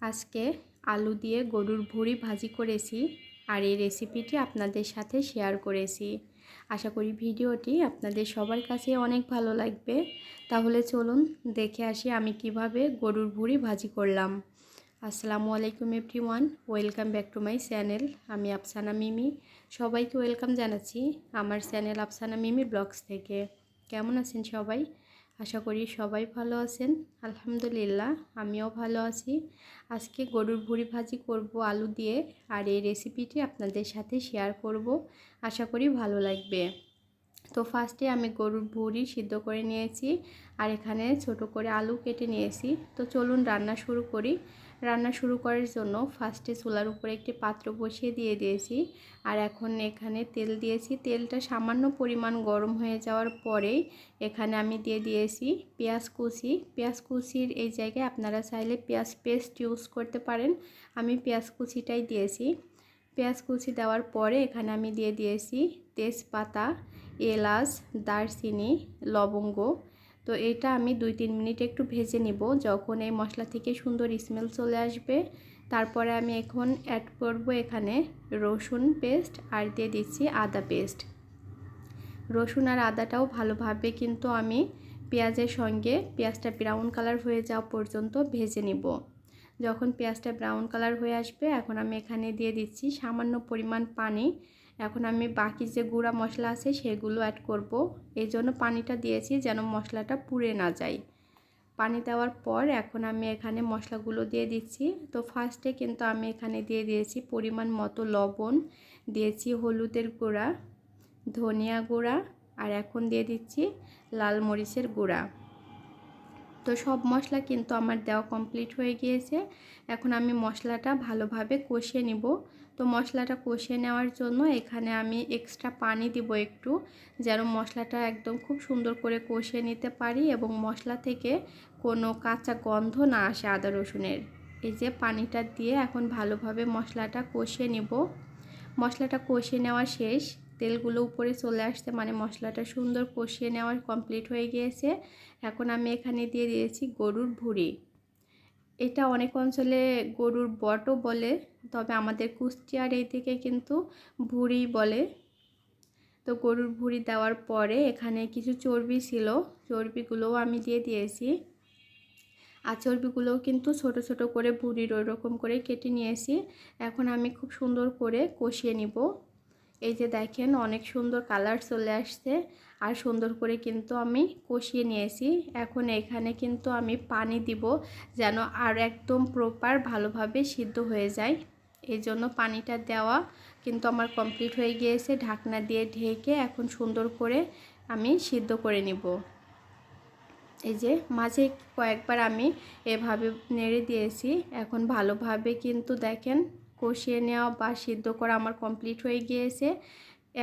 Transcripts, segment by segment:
আজকে আলু দিয়ে গরুর ভুঁড়ি ভাজি করেছি আর এই রেসিপিটি আপনাদের সাথে শেয়ার করেছি। আশা করি ভিডিওটি আপনাদের সবার কাছে অনেক ভালো লাগবে। তাহলে চলুন দেখে আসি আমি কীভাবে গরুর ভুঁড়ি ভাজি করলাম। আসসালামু আলাইকুম everyone, welcome back to my channel. আমি আফসানা মিমি। সবাইকে ওয়েলকাম জানাচ্ছি আমার চ্যানেল আফসানা মিমি ব্লগস থেকে। কেমন আছেন সবাই? আশা করি সবাই ভালো আছেন। আলহামদুলিল্লাহ, আমিও ভালো আছি। আজকে গরুর ভুড়ি ভাজি করব আলু দিয়ে, আর এই রেসিপিটি আপনাদের সাথে শেয়ার করব। আশা করি ভালো লাগবে। তো ফার্স্টে আমি গরুর ভুড়ি সিদ্ধ করে নিয়েছি, আর এখানে ছোট করে আলু কেটে নিয়েছি। তো চলুন রান্না শুরু করি। রান্না শুরু করার জন্য ফার্স্টে চুলার উপরে একটি পাত্র বসিয়ে দিয়ে দিয়েছি। আর এখন এখানে তেল দিয়েছি। তেলটা সামান্য পরিমাণ গরম হয়ে যাওয়ার পরেই এখানে আমি দিয়ে দিয়েছি পেঁয়াজ কুচি। পেঁয়াজ কুচির এই জায়গায় আপনারা চাইলে পেঁয়াজ পেস্ট ইউজ করতে পারেন। আমি পেঁয়াজ কুচিটাই দিয়েছি। পেঁয়াজ কুচি দেওয়ার পরে এখানে আমি দিয়ে দিয়েছি তেজপাতা, এলাচ, দারচিনি, লবঙ্গ তো এটা আমি দুই, তিন মিনিট একটু ভেজে নিব। যখন এই মশলা থেকে সুন্দর স্মেল চলে আসবে, তারপরে আমি এখন অ্যাড করব এখানে রসুন পেস্ট আর দিয়ে দিচ্ছি আদা পেস্ট রসুন আর আদাটাও ভালোভাবে কিন্তু আমি পেঁয়াজের সঙ্গে, পেঁয়াজটা ব্রাউন কালার হয়ে যাওয়া পর্যন্ত ভেজে নিব। যখন পেঁয়াজটা ব্রাউন কালার হয়ে আসবে, এখন আমি এখানে দিয়ে দিচ্ছি সামান্য পরিমাণ পানি। এখন আমি বাকি যে গুঁড়া মশলা আছে সেগুলো অ্যাড করব। এই জন্য পানিটা দিয়েছি যেন মশলাটা পুড়ে না যায়। পানি দেওয়ার পর এখন আমি এখানে মশলাগুলো দিয়ে দিচ্ছি। তো ফার্স্টে কিন্তু আমি এখানে দিয়ে দিয়েছি পরিমাণ মতো লবণ, দিয়েছি হলুদের গুঁড়া, ধনিয়া গুঁড়া, আর এখন দিয়ে দিচ্ছি লাল মরিচের গুঁড়া। তো সব মশলা কিন্তু আমার দেওয়া কমপ্লিট হয়ে গিয়েছে। এখন আমি মশলাটা ভালোভাবে কষিয়ে নিব। তো মশলাটা কষিয়ে নেওয়ার জন্য এখানে আমি এক্সট্রা পানি দিব একটু, যেন মশলাটা একদম খুব সুন্দর করে কষিয়ে নিতে পারি এবং মশলা থেকে কোনো কাঁচা গন্ধ না আসে আদা রসুনের। এই যে পানিটা দিয়ে এখন ভালোভাবে মশলাটা কষিয়ে নিব। মশলাটা কষিয়ে নেওয়া শেষ। তেলগুলো উপরে চলে আসতে মানে মশলাটা সুন্দর কষিয়ে নেওয়ার কমপ্লিট হয়ে গিয়েছে। এখন আমি এখানে দিয়ে দিয়েছি গরুর ভুড়ি। এটা অনেক অঞ্চলে গরুর বটও বলে, তবে আমাদের কুষ্টিয়ার এই দিকে কিন্তু ভুড়ি বলে। তো গরুর ভুড়ি দেওয়ার পরে এখানে কিছু চর্বি ছিল, চর্বিগুলোও আমি দিয়ে দিয়েছি। আর চর্বিগুলোও কিন্তু ছোট ছোট করে ভুড়ির রকম করে কেটে নিয়েছি। এখন আমি খুব সুন্দর করে কষিয়ে নিব। এই যে দেখেন অনেক সুন্দর কালার চলে আসছে। আর সুন্দর করে কিন্তু আমি কষিয়ে নিয়েছি। এখন এখানে কিন্তু আমি পানি দিব যেন আর একদম প্রপার ভালোভাবে সিদ্ধ হয়ে যায়। এই জন্য পানিটা দেওয়া কিন্তু আমার কমপ্লিট হয়ে গিয়েছে। ঢাকনা দিয়ে ঢেকে এখন সুন্দর করে আমি সিদ্ধ করে নিব। এই যে মাঝে কয়েকবার আমি এভাবে নেড়ে দিয়েছি। এখন ভালোভাবে কিন্তু দেখেন কষিয়ে নেওয়া বা সিদ্ধ করা আমার কমপ্লিট হয়ে গিয়েছে।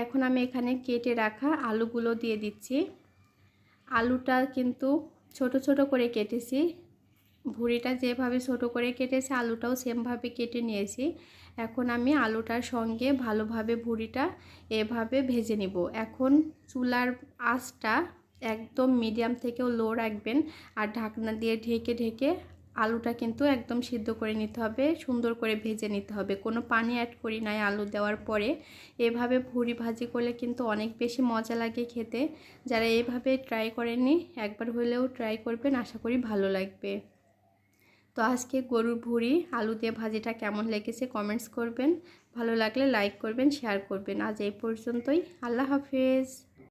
এখন আমি এখানে কেটে রাখা আলুগুলো দিয়ে দিচ্ছি। আলুটা কিন্তু ছোট ছোট করে কেটেছি। ভুড়িটা যেভাবে ছোট করে কেটেছে, আলুটাও সেমভাবে কেটে নিয়েছি। এখন আমি আলুটার সঙ্গে ভালোভাবে ভুড়িটা এভাবে ভেজে নিব। এখন চুলার আঁচটা একদম মিডিয়াম থেকেও লো রাখবেন আর ঢাকনা দিয়ে ঢেকে ঢেকে আলুটা কিন্তু একদম সিদ্ধ করে নিতে হবে, সুন্দর করে ভেজে নিতে হবে। কোনো পানি অ্যাড করি নাই আলু দেওয়ার পরে। এভাবে ভুড়ি ভাজি করলে কিন্তু অনেক বেশি মজা লাগে খেতে। যারা এইভাবে ট্রাই করেননি, একবার হলেও ট্রাই করবেন, আশা করি ভালো লাগবে। তো আজকে গরুর ভুড়ি আলু দিয়ে ভাজিটা কেমন লেগেছে কমেন্টস করবেন। ভালো লাগলে লাইক করবেন শেয়ার করবেন। আজ এই পর্যন্তই। আল্লাহ হাফেজ।